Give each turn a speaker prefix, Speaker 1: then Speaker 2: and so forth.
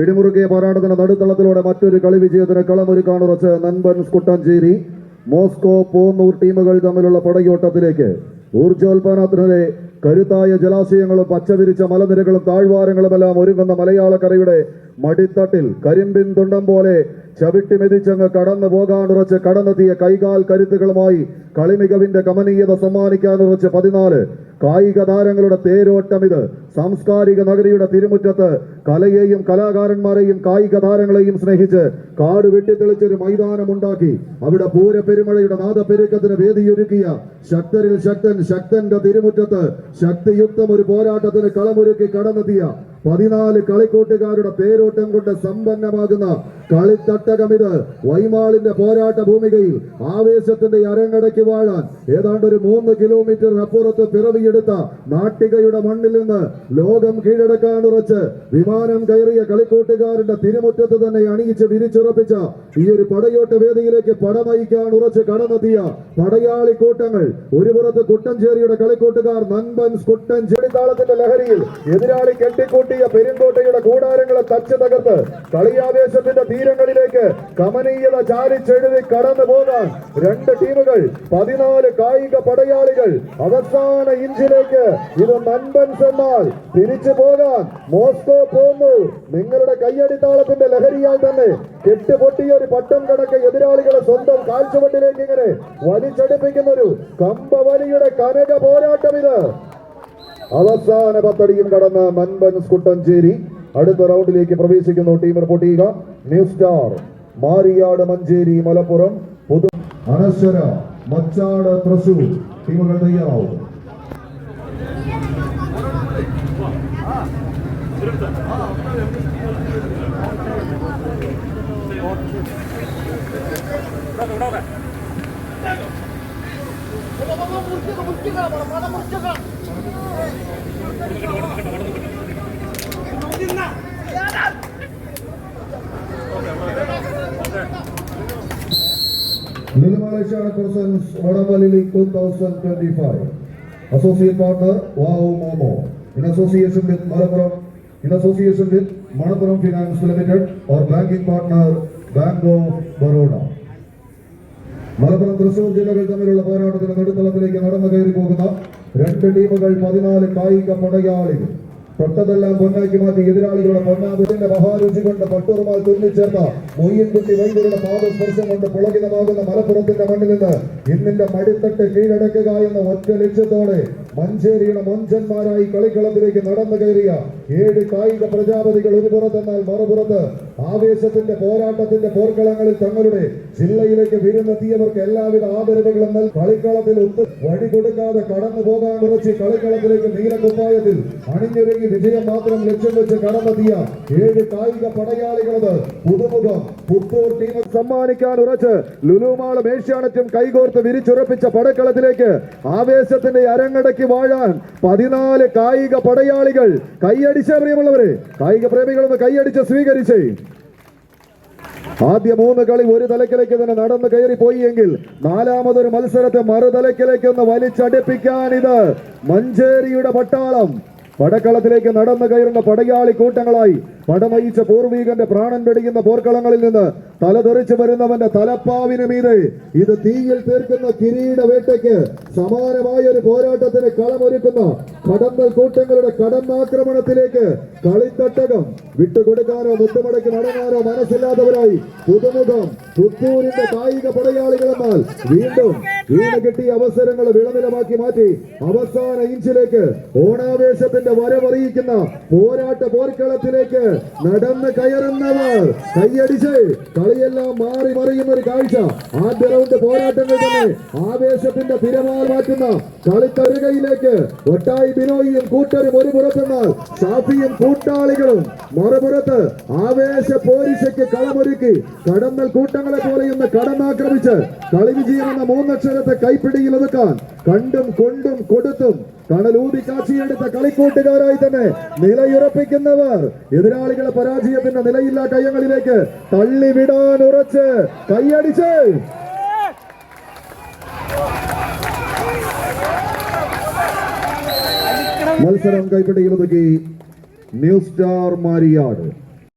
Speaker 1: പിടിമുറുകിയ പോരാട്ടത്തിന് നടുത്തളത്തിലൂടെ മറ്റൊരു കളി വിജയത്തിന് കളമൊരുക്കാണുറച്ച് നൻപൻ സ്കുട്ടഞ്ചേരി മോസ്കോ പോന്നൂർ ടീമുകൾ തമ്മിലുള്ള പടയോട്ടത്തിലേക്ക്. ഊർജോൽപാദനത്തിനിടെ കരുത്തായ ജലാശയങ്ങളും പച്ചവിരിച്ച മലനിരകളും താഴ്വാരങ്ങളുമെല്ലാം ഒരുങ്ങുന്ന മലയാളക്കരയുടെ മടിത്തട്ടിൽ കരിമ്പിൻ തുണ്ടം പോലെ ചവിട്ടി മെതിച്ചങ്ങ് കടന്നു പോകാനുറച്ച് കടന്നെത്തിയ കൈകാൽ കരുത്തുകളുമായി കളിമികവിന്റെ കമനീയത സമ്മാനിക്കാനുറച്ച് പതിനാല് കായിക താരങ്ങളുടെ തേരോട്ടം ഇത്. സാംസ്കാരിക നഗരിയുടെ തിരുമുറ്റത്ത് കലയെയും കലാകാരന്മാരെയും കായിക താരങ്ങളെയും സ്നേഹിച്ച് കാട് വെട്ടിത്തെളിച്ചൊരു മൈതാനമുണ്ടാക്കി. അവിടെ പൂരപ്പെരുമഴയുടെ നാദപ്പെരുക്കത്തിന് വേദിയൊരുക്കിയ ശക്തരിൽ ശക്തൻ ശക്തന്റെ തിരുമുറ്റത്ത് ശക്തിയുക്തം ഒരു പോരാട്ടത്തിന് കളമൊരുക്കി കടന്നെത്തിയ പതിനാല് കളിക്കൂട്ടുകാരുടെ തേരോട്ടം കൊണ്ട് സമ്പന്നമാകുന്ന കളിത്തട്ടകമിത് വൈമാളിന്റെ പോരാട്ട ഭൂമികയിൽ ആവേശത്തിന്റെ അരങ്ങടക്കി വാഴാൻ ഏതാണ്ട് ഒരു മൂന്ന് കിലോമീറ്റർ അപ്പുറത്ത് പിറവിയെടുത്ത നാട്ടികയുടെ മണ്ണിൽ നിന്ന് ലോകം കീഴടക്കാൻ ഉറച്ച് വിമാനം കയറിയ കളിക്കൂട്ടുകാരുടെ തിരുമുറ്റത്ത് തന്നെ അണിയിച്ച് വിരിച്ചുറപ്പിച്ച ഈ ഒരു പടയോട്ട വേദിയിലേക്ക് പടമയിക്കാൻ ഉറച്ച് കടന്നെത്തിയ പടയാളി കൂട്ടങ്ങൾ. ഒരു പുറത്ത് കുട്ടഞ്ചേരിയുടെ കളിക്കൂട്ടുകാർ നൻപൻ കുട്ടഞ്ചേരി താളത്തിന്റെ ലഹരിയിൽ എതിരാളി കെട്ടിക്കൂട്ടിയ പെരുങ്കോട്ടയുടെ കൂടാരങ്ങളെ തച്ച് തകർത്ത് കളിയാവേശത്തിന്റെ തീരങ്ങളിലേക്ക് കമനീയത ചാരിച്ചെഴുതി കടന്നു പോകാൻ രണ്ട് ടീമുകൾ പതിനാല് കായിക പടയാളികൾ അവസാന ഇഞ്ചിലേക്ക്. ഇത് നൻപൻ ചെന്നാൽ തിരിച്ചു പോകാൻ. മോസ്കോ പോന്നു. നിങ്ങളുടെ കയ്യടിത്താളത്തിന്റെ ലഹരിയാൽ തന്നെ കെട്ടുപൊട്ടിയ ഒരു പട്ടം കണക്ക് എതിരാളികളെ സ്വന്തം കാൽച്ചുവട്ടിലേക്ക് ഇങ്ങനെ വലിച്ചടിപ്പിക്കുന്ന ഒരു കമ്പവലിയുടെ കനക പോരാട്ടം ഇത് അവസാന പത്തടിയും കടന്ന മൻപൻ സ്കുട്ടഞ്ചേരി അടുത്ത റൗണ്ടിലേക്ക് പ്രവേശിക്കുന്നു. ടീം റിപ്പോർട്ട് ചെയ്യുക. ന്യൂ സ്റ്റാർ മാരിയാട് മഞ്ചേരി മലപ്പുറം പുതു അനശ്വര മച്ചാട് തൃശൂർ ടീമുകൾ തയ്യാറാവും Lilimalashana Persons Vadavali 2025 Associate Partner Wow Momo in association with Malappuram in association with Manappuram Finance Limited or banking partner Bank of Baroda Malappuram Thrissur ജില്ലകൾ തമ്മിലുള്ള പോരാട്ടത്തിന് നടുത്തളത്തിലേക്ക് നടന്നു കയറി പോകുന്ന രണ്ട് ടീമുകൾ പതിനാല് കായിക പടയാളികൾ തൊട്ടതെല്ലാം പൊന്നാക്കി മാറ്റി എതിരാളികളുടെ പൊന്നാമത്തിന്റെ മഹാരുചി കൊണ്ട് പട്ടുറുമാൽ തുന്നിച്ചേർന്ന മൊയ്യൻകുട്ടി വൈദ്യരുടെ പാദസ്പർശം കൊണ്ട് പുളകിതമാകുന്ന മലപ്പുറത്തിന്റെ മണ്ണിൽ നിന്ന് ഇന്നിന്റെ മടിത്തട്ട് കീഴടക്കുക എന്ന ഒറ്റ ലക്ഷ്യത്തോടെ മഞ്ചേരിയുടെ മഞ്ചന്മാരായി കളിക്കളത്തിലേക്ക് നടന്നു കയറിയ ഏഴ് കായിക പ്രജാപതികൾ ഒരു പുറത്തെന്നാൽ മറുപുറത്ത് ആവേശത്തിന്റെ പോരാട്ടത്തിന്റെ പോർക്കളങ്ങളിൽ തങ്ങളുടെ ജില്ലയിലേക്ക് വിരുന്നെത്തിയവർക്ക് എല്ലാവിധ ആദരവുകളും കളിക്കളത്തിൽ ഒത്ത് വഴി കൊടുക്കാതെ കടന്നു പോകാൻ കുറച്ച് കളിക്കളത്തിലേക്ക് നീലക്കുപ്പായത്തിൽ അണിഞ്ഞൊരുങ്ങി വിജയം മാത്രം ലക്ഷ്യം വെച്ച് കടന്നെത്തിയ ഏഴ് കായിക പടയാളികളത് പുതുമുഖം പുത്തൂർ ടീം സമ്മാനിക്കാൻ ഉറച്ച് ലുലുമാളും ഏഷ്യാനെറ്റും കൈകോർത്ത് വിരിച്ചുറപ്പിച്ച പടക്കളത്തിലേക്ക് ആവേശത്തിന്റെ അരങ്ങടക്കി വാഴാൻ പതിനാല് കായിക പടയാളികൾ കൈയടിച്ച പ്രിയമുള്ളവരെ കായിക പ്രേമികളൊന്ന് കൈയടിച്ച് സ്വീകരിച്ചേ. ആദ്യ മൂന്ന് കളി ഒരു തലക്കിലേക്ക് തന്നെ നടന്നു കയറി പോയി എങ്കിൽ നാലാമതൊരു മത്സരത്തെ മറുതലക്കിലേക്ക് ഒന്ന് വലിച്ചടിപ്പിക്കാൻ ഇത് മഞ്ചേരിയുടെ പട്ടാളം. പടക്കളത്തിലേക്ക് നടന്നു കയറുന്ന പടയാളി കൂട്ടങ്ങളായി പടനയിച്ച പൂർവീകന്റെ പ്രാണൻ പിടിക്കുന്ന പോർക്കളങ്ങളിൽ നിന്ന് തലതെറിച്ചു വരുന്നവന്റെ തലപ്പാവിന് മീതെ ഇത് തീയിൽ തീർക്കുന്ന കിരീട വേട്ടയ്ക്ക് സമാനമായ ഒരു പോരാട്ടത്തിന് കളമൊരുക്കുന്ന കടന്നൽ കൂട്ടങ്ങളുടെ കടന്നാക്രമണത്തിലേക്ക് കളിത്തട്ടകം വിട്ടുകൊടുക്കാനോ മുട്ടുമടക്കി നടങ്ങാനോ മനസ്സില്ലാത്തവരായി പുതുമുഖം പുത്തൂരിന്റെ കായിക പടയാളികളെന്നാൽ വീണ്ടും വീണ് കിട്ടിയ അവസരങ്ങൾ വിളനിലമാക്കി മാറ്റി അവസാന ഇഞ്ചിലേക്ക് ഓണാവേശത്തിന്റെ വരവറിയിക്കുന്ന പോരാട്ട പോർക്കളത്തിലേക്ക് നടന്ന് കയറുന്നവർ. കൈയടിച്ച് കളിയെല്ലാം മാറി മറിയുന്ന ഒരു കാഴ്ച. ആദ്യ റൗണ്ട് പോരാട്ടങ്ങൾ തന്നെ ആവേശത്തിന്റെ തിരമാൽ മാറ്റുന്ന കളിത്തരുകയിലേക്ക് ഒട്ടായി ബിനോയിയും കൂട്ടരും ഒരു പുറത്തെന്നാൽ ഷാഫിയും കൂട്ടാളികളും മറുപുറത്ത് ആവേശ പോലീസയ്ക്ക് കളമൊരുക്കി കടന്നൽ കൂട്ടങ്ങളെ പോലെ ഇന്ന് കടന്നാക്രമിച്ച് കളി വിജയം എന്ന മൂന്നക്ഷരത്തെ കൈപ്പിടിയിൽ ഒതുക്കാൻ കണ്ടും കൊണ്ടും കൊടുത്തും കണലൂതി കാച്ചിയെടുത്ത കളിക്കൂട്ടുകാരായി തന്നെ നിലയുറപ്പിക്കുന്നവർ. എതിരാളികളെ പരാജയത്തിന്റെ നിലയില്ലാ കയ്യങ്ങളിലേക്ക് തള്ളിവിടാൻ ഉറച്ച് കൈയടിച്ച്. മത്സരം കൈപ്പിടിയിൽ ഒതുക്കി സ്റ്റാർ മാരിയാട്.